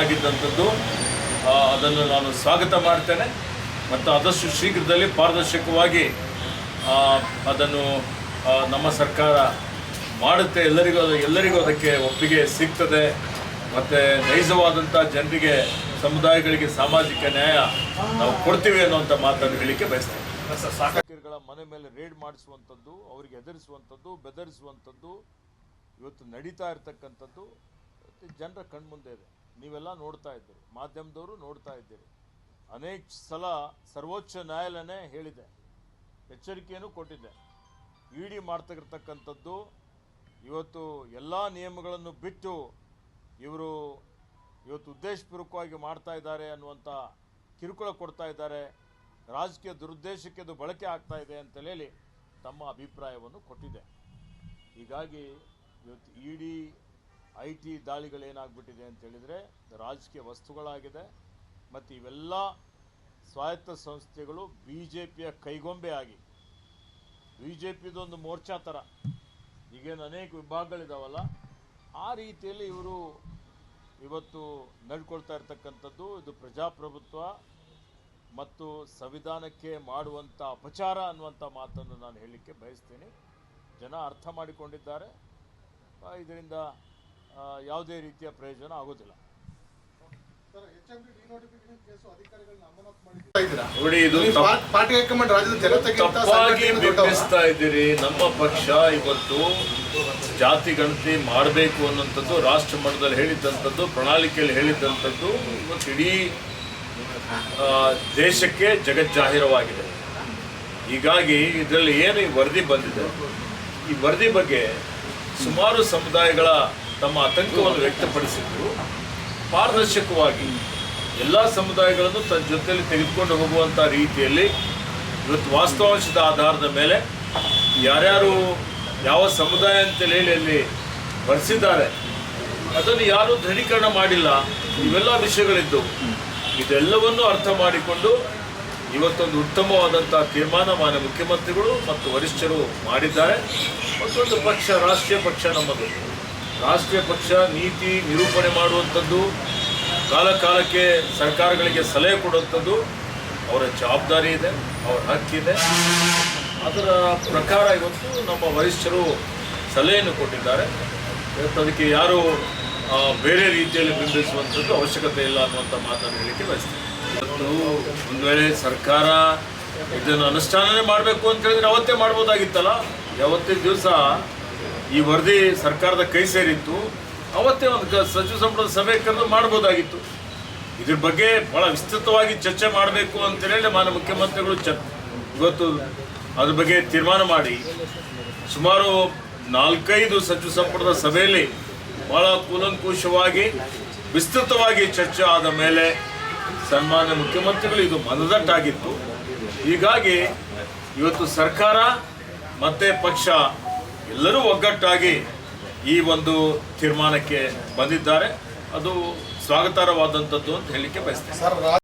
ಆಗಿದ್ದಂಥದ್ದು ಅದನ್ನು ನಾನು ಸ್ವಾಗತ ಮಾಡ್ತೇನೆ. ಮತ್ತು ಆದಷ್ಟು ಶೀಘ್ರದಲ್ಲಿ ಪಾರದರ್ಶಕವಾಗಿ ಅದನ್ನು ನಮ್ಮ ಸರ್ಕಾರ ಮಾಡುತ್ತೆ. ಎಲ್ಲರಿಗೂ ಎಲ್ಲರಿಗೂ ಅದಕ್ಕೆ ಒಪ್ಪಿಗೆ ಸಿಗ್ತದೆ. ಮತ್ತು ನೈಜವಾದಂಥ ಜನರಿಗೆ, ಸಮುದಾಯಗಳಿಗೆ ಸಾಮಾಜಿಕ ನ್ಯಾಯ ನಾವು ಕೊಡ್ತೀವಿ ಅನ್ನುವಂಥ ಮಾತನ್ನು ಹೇಳಿಕೆ ಬಯಸ್ತೇನೆ. ಸಾಕಿರ್ಗಳ ಮನೆ ಮೇಲೆ ರೇಡ್ ಮಾಡಿಸುವಂಥದ್ದು, ಅವರಿಗೆ ಎದುರಿಸುವಂಥದ್ದು ಬೆದರಿಸುವಂಥದ್ದು, ಇವತ್ತು ನಡೀತಾ ಇರತಕ್ಕಂಥದ್ದು, ಜನರ ಕಣ್ಮುಂದೆ ಇದೆ. ನೀವೆಲ್ಲ ನೋಡ್ತಾ ಇದ್ದೀರಿ. ಮಾಧ್ಯಮದವರು ನೋಡ್ತಾ ಇದ್ದೀರಿ. ಅನೇಕ ಸಲ ಸರ್ವೋಚ್ಚ ನ್ಯಾಯಾಲಯನೇ ಹೇಳಿದೆ. ಎಚ್ಚರಿಕೆಯನ್ನು ಕೊಟ್ಟಿದೆ. ಇಡಿ ಮಾಡ್ತಕ್ಕಿರ್ತಕ್ಕಂಥದ್ದು ಇವತ್ತು ಎಲ್ಲ ನಿಯಮಗಳನ್ನು ಬಿಟ್ಟು ಇವರು ಇವತ್ತು ಉದ್ದೇಶಪೂರ್ವಕವಾಗಿ ಮಾಡ್ತಾ ಇದ್ದಾರೆ ಅನ್ನುವಂಥ ಕಿರುಕುಳ ಕೊಡ್ತಾ ಇದ್ದಾರೆ. ರಾಜಕೀಯ ದುರುದ್ದೇಶಕ್ಕೆ ಅದು ಬಳಕೆ ಆಗ್ತಾ ಇದೆ ಅಂತ ಹೇಳಿ ತಮ್ಮ ಅಭಿಪ್ರಾಯವನ್ನು ಕೊಟ್ಟಿದೆ. ಹೀಗಾಗಿ ಇವತ್ತು ಇಡಿ ಐ ಟಿ ದಾಳಿಗಳೇನಾಗ್ಬಿಟ್ಟಿದೆ ಅಂತ ಹೇಳಿದ್ರೆ, ರಾಜಕೀಯ ವಸ್ತುಗಳಾಗಿದೆ, ಮತ್ತು ಇವೆಲ್ಲ ಸ್ವಾಯತ್ತ ಸಂಸ್ಥೆಗಳು ಬಿ ಜೆ ಪಿಯ ಕೈಗೊಂಬೆ ಆಗಿ. ಬಿ ಜೆ ಪಿದೊಂದು ಮೋರ್ಚಾ ಥರ ಈಗೇನು ಅನೇಕ ವಿಭಾಗಗಳಿದಾವಲ್ಲ, ಆ ರೀತಿಯಲ್ಲಿ ಇವರು ಇವತ್ತು ನಡ್ಕೊಳ್ತಾ ಇರ್ತಕ್ಕಂಥದ್ದು ಇದು ಪ್ರಜಾಪ್ರಭುತ್ವ ಮತ್ತು ಸಂವಿಧಾನಕ್ಕೆ ಮಾಡುವಂಥ ಅಪಚಾರ ಅನ್ನುವಂಥ ಮಾತನ್ನು ನಾನು ಹೇಳಲಿಕ್ಕೆ ಬಯಸ್ತೀನಿ. ಜನ ಅರ್ಥ ಮಾಡಿಕೊಂಡಿದ್ದಾರೆ. ಇದರಿಂದ ಯಾವುದೇ ರೀತಿಯ ಪ್ರಯೋಜನ ಆಗೋದಿಲ್ಲ. ನೋಡಿ ಇದು ತಪ್ಪಾಗಿ ಬಿಂಬಿಸ್ತಾ ಇದ್ದೀರಿ. ನಮ್ಮ ಪಕ್ಷ ಇವತ್ತು ಜಾತಿ ಗಣತಿ ಮಾಡಬೇಕು ಅನ್ನೋಂಥದ್ದು ರಾಷ್ಟ್ರ ಮಟ್ಟದಲ್ಲಿ ಹೇಳಿದ್ದಂಥದ್ದು ಪ್ರಣಾಳಿಕೆಯಲ್ಲಿ ಹೇಳಿದ್ದಂಥದ್ದು ಇವತ್ತು ಇಡೀ ಆ, ದೇಶಕ್ಕೆ ಜಗಜ್ಜಾಹಿರವಾಗಿದೆ. ಹೀಗಾಗಿ ಇದರಲ್ಲಿ ಏನು ಈ ವರದಿ ಬಂದಿದೆ? ಈ ವರದಿ ಬಗ್ಗೆ ಸುಮಾರು ಸಮುದಾಯಗಳ ತಮ್ಮ ಆತಂಕವನ್ನು ವ್ಯಕ್ತಪಡಿಸಿದ್ರು. ಪಾರದರ್ಶಕವಾಗಿ ಎಲ್ಲ ಸಮುದಾಯಗಳನ್ನು ತನ್ನ ಜೊತೆಯಲ್ಲಿ ತೆಗೆದುಕೊಂಡು ಹೋಗುವಂಥ ರೀತಿಯಲ್ಲಿ ಇವತ್ತು ವಾಸ್ತವಾಂಶದ ಆಧಾರದ ಮೇಲೆ ಯಾರ್ಯಾರು ಯಾವ ಸಮುದಾಯ ಅಂತೇಳಿ ಹೇಳಿ ಅಲ್ಲಿ ಬರೆಸಿದ್ದಾರೆ. ಅದನ್ನು ಯಾರೂ ದೃಢೀಕರಣ ಮಾಡಿಲ್ಲ. ಇವೆಲ್ಲ ವಿಷಯಗಳಿದ್ದು ಇದೆಲ್ಲವನ್ನು ಅರ್ಥ ಮಾಡಿಕೊಂಡು ಇವತ್ತೊಂದು ಉತ್ತಮವಾದಂಥ ತೀರ್ಮಾನ ಮಾನ್ಯ ಮುಖ್ಯಮಂತ್ರಿಗಳು ಮತ್ತು ವರಿಷ್ಠರು ಮಾಡಿದ್ದಾರೆ. ಮತ್ತೊಂದು ಪಕ್ಷ, ರಾಷ್ಟ್ರೀಯ ಪಕ್ಷ ನಮ್ಮದು. ರಾಷ್ಟ್ರೀಯ ಪಕ್ಷ ನೀತಿ ನಿರೂಪಣೆ ಮಾಡುವಂಥದ್ದು ಕಾಲ ಕಾಲಕ್ಕೆ ಸರ್ಕಾರಗಳಿಗೆ ಸಲಹೆ ಕೊಡುವಂಥದ್ದು ಅವರ ಜವಾಬ್ದಾರಿ ಇದೆ, ಅವರ ಹಕ್ಕಿದೆ ಅದರ ಪ್ರಕಾರ ಇವತ್ತು ನಮ್ಮ ವರಿಷ್ಠರು ಸಲಹೆಯನ್ನು ಕೊಟ್ಟಿದ್ದಾರೆ. ಇವತ್ತು ಅದಕ್ಕೆ ಯಾರು ಬೇರೆ ರೀತಿಯಲ್ಲಿ ಬಿಂಬಿಸುವಂಥದ್ದು ಅವಶ್ಯಕತೆ ಇಲ್ಲ ಅನ್ನುವಂಥ ಮಾತನ್ನು ಹೇಳಿಕೆ ಬಯಸ್ತೀನಿ. ಇವತ್ತು ಒಂದು ವೇಳೆ ಸರ್ಕಾರ ಇದನ್ನು ಅನುಷ್ಠಾನನೇ ಮಾಡಬೇಕು ಅಂತ ಹೇಳಿದ್ರೆ ಅವತ್ತೇ ಮಾಡ್ಬೋದಾಗಿತ್ತಲ್ಲ? ಯಾವತ್ತೇ ದಿವಸ ಈ ವರದಿ ಸರ್ಕಾರದ ಕೈ ಸೇರಿತ್ತು. ಅವತ್ತೇ ಒಂದು ಸಚಿವ ಸಂಪುಟದ ಸಭೆ ಕರೆದು ಮಾಡ್ಬೋದಾಗಿತ್ತು. ಇದ್ರ ಬಗ್ಗೆ ಬಹಳ ವಿಸ್ತೃತವಾಗಿ ಚರ್ಚೆ ಮಾಡಬೇಕು ಅಂತೇಳಿ ಮಾನ್ಯ ಮುಖ್ಯಮಂತ್ರಿಗಳು ಚ ಇವತ್ತು ಅದ್ರ ಬಗ್ಗೆ ತೀರ್ಮಾನ ಮಾಡಿ. ಸುಮಾರು ನಾಲ್ಕೈದು ಸಚಿವ ಸಂಪುಟದ ಸಭೆಯಲ್ಲಿ ಬಹಳ ಕೂಲಂಕುಷವಾಗಿ, ವಿಸ್ತೃತವಾಗಿ ಚರ್ಚೆ ಆದ ಮೇಲೆ ಸನ್ಮಾನ್ಯ ಮುಖ್ಯಮಂತ್ರಿಗಳು ಇದು ಮನದಟ್ಟಾಗಿತ್ತು. ಹೀಗಾಗಿ ಇವತ್ತು ಸರ್ಕಾರ ಮತ್ತೆ ಪಕ್ಷ ಎಲ್ಲರೂ ಒಗ್ಗಟ್ಟಾಗಿ ಈ ಒಂದು ತೀರ್ಮಾನಕ್ಕೆ ಬಂದಿದ್ದಾರೆ. ಅದು ಸ್ವಾಗತಾರ್ಹವಾದಂಥದ್ದು ಅಂತ ಹೇಳಲಿಕ್ಕೆ ಬಯಸ್ತೇನೆ.